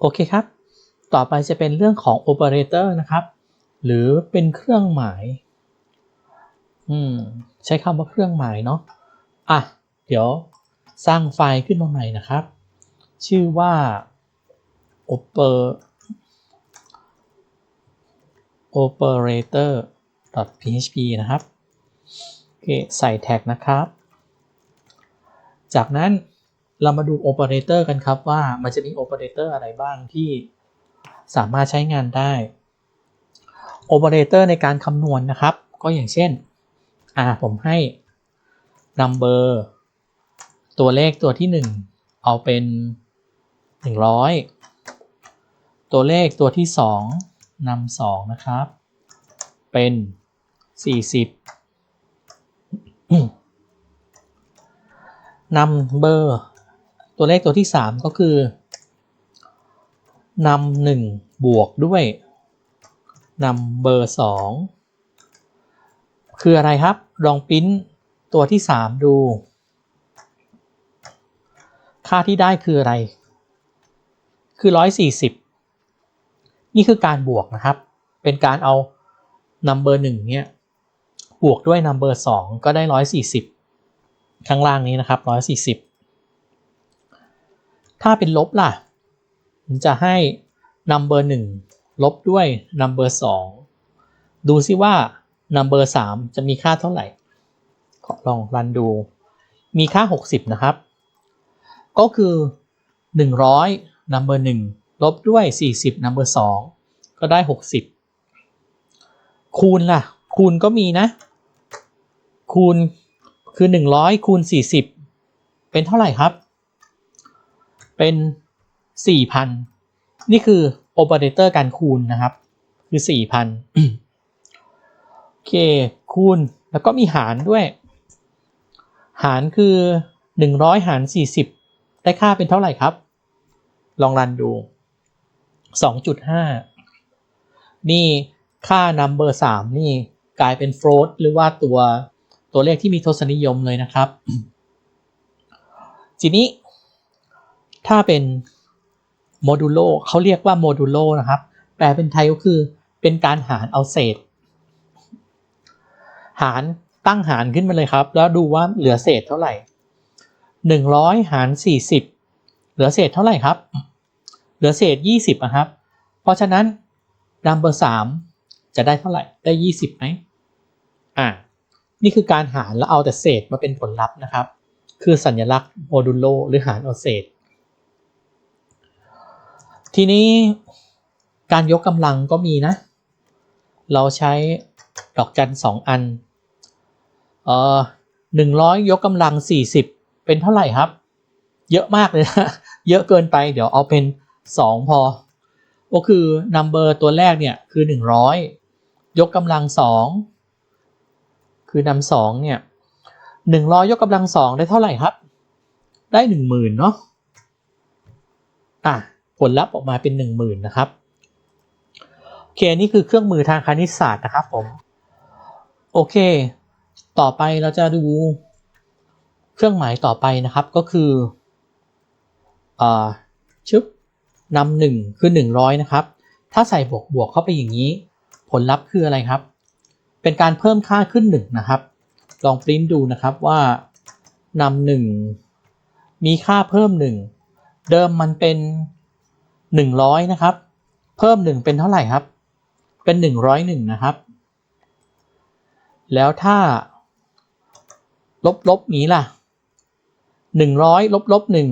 โอเคครับ ต่อไปจะเป็นเรื่องของ operator นะครับ หรือเป็นเครื่องหมาย อืม ใช้คำว่าเครื่องหมายเนาะ อะ เดี๋ยวสร้างไฟล์ขึ้นมาใหม่นะครับ ชื่อว่า oper operator php นะครับ โอเค ใส่แท็กนะครับ จากนั้น เรามาดูโอเปอเรเตอร์กันครับว่ามันจะมีโอเปอเรเตอร์อะไรบ้างที่สามารถใช้งานได้โอเปอเรเตอร์ในการคำนวณนะครับ ก็อย่างเช่นอ่าผมให้ number ตัวเลขตัวที่ 1 เอาเป็น 100 ตัวเลขตัวที่ 2นำ2นะครับ เป็น 40นำเบอร์ ตัวเลขตัวที่ 3 ก็คือนำหนึ่งบวกด้วยนำเบอร์ 2 คืออะไรครับ ลองปิ้นตัวที่ 3 ดู ค่าที่ได้คืออะไร คือ 140 นี่คือการบวกนะครับ เป็นการเอา number 1เนี่ยบวกด้วย number 2ก็ได้ 140 ข้างล่างนี้นะครับ 140 ถ้าเป็นลบล่ะ ผมจะให้ number 1 ลบด้วย number 2 ดูซิว่า number 3 จะมีค่าเท่าไหร่ ขอลองรันดู มีค่า 60 นะครับ ก็คือ 100 number 1 ลบด้วย 40 number 2 ก็ได้ 60 คูณล่ะ คูณก็มีนะ คูณคือ 100 คูณ 40 เป็นเท่าไหร่ครับ เป็น 4,000 นี่คือโอเปอเรเตอร์การคูณนะครับ คือ 4,000 โอเค คูณ แล้วก็มีหารด้วย หารคือ 100 หาร 40 ได้ค่าเป็นเท่าไหร่ครับ ลองรันดู 2.5 นี่ค่า number 3 นี่กลายเป็น float หรือว่าตัวตัวเลขที่มีทศนิยมเลยนะครับ ทีนี้ ถ้าเป็นโมดูโลเขาเรียกว่าโมดูโลนะครับ แปลเป็นไทยก็คือเป็นการหารเอาเศษ หารตั้งหารขึ้นมาเลยครับ แล้วดูว่าเหลือเศษเท่าไหร่ 100 หาร 40 เหลือเศษเท่าไหร่ครับ เหลือเศษ 20นะครับ เพราะฉะนั้น number 3จะได้เท่าไหร่ ได้ 20ไหมอ่า นี่คือการหารแล้วเอาแต่เศษมาเป็นผลลัพธ์นะครับ คือสัญลักษณ์โมดูโลหรือหารเอาเศษ ทีนี้การยกกำลังก็มีนะ เราใช้ดอกจันสองอัน เอ่อหนึ่งร้อยยกกำลังสี่สิบเป็นเท่าไหร่ครับ เยอะมากเลยนะ เยอะเกินไป เดี๋ยวเอาเป็นสองพอ ก็คือ number ตัวแรกเนี่ยคือหนึ่งร้อยยกกำลังสองคือนำสองเนี่ยหนึ่งร้อยยกกำลังสองได้เท่าไหร่ครับ ได้หนึ่งหมื่นเนาะอะ ผลลัพธ์ออกมาเป็นหนึ่งหมื่นนะครับโอเคนี่คือเครื่องมือทางคณิตศาสตร์นะครับผมโอเค ต่อไปเราจะดูเครื่องหมายต่อไปนะครับก็คืออ่าชึบนำหนึ่งคือหนึ่งร้อยนะครับ ถ้าใส่บวกบวกเข้าไปอย่างนี้ ผลลัพธ์คืออะไรครับ เป็นการเพิ่มค่าขึ้นหนึ่งนะครับ ลองปริ้นดูนะครับว่านำหนึ่งมีค่าเพิ่มหนึ่งเดิมมันเป็น หนึ่งร้อยนะครับ เพิ่มหนึ่งเป็นเท่าไหร่ครับ เป็นหนึ่งร้อยหนึ่งนะครับ แล้วถ้า ลบลบนี้ล่ะหนึ่งร้อยลบลบหนึ่ง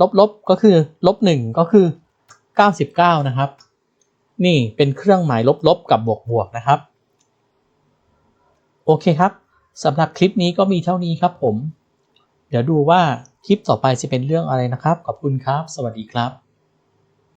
ลบลบก็คือลบหนึ่งก็คือเก้าสิบเก้านะครับ นี่เป็นเครื่องหมายลบลบกับบวกบวกนะครับ โอเคครับสำหรับคลิปนี้ก็มีเท่านี้ครับผม เดี๋ยวดูว่าคลิปต่อไปจะเป็นเรื่องอะไรนะครับ ขอบคุณครับ สวัสดีครับ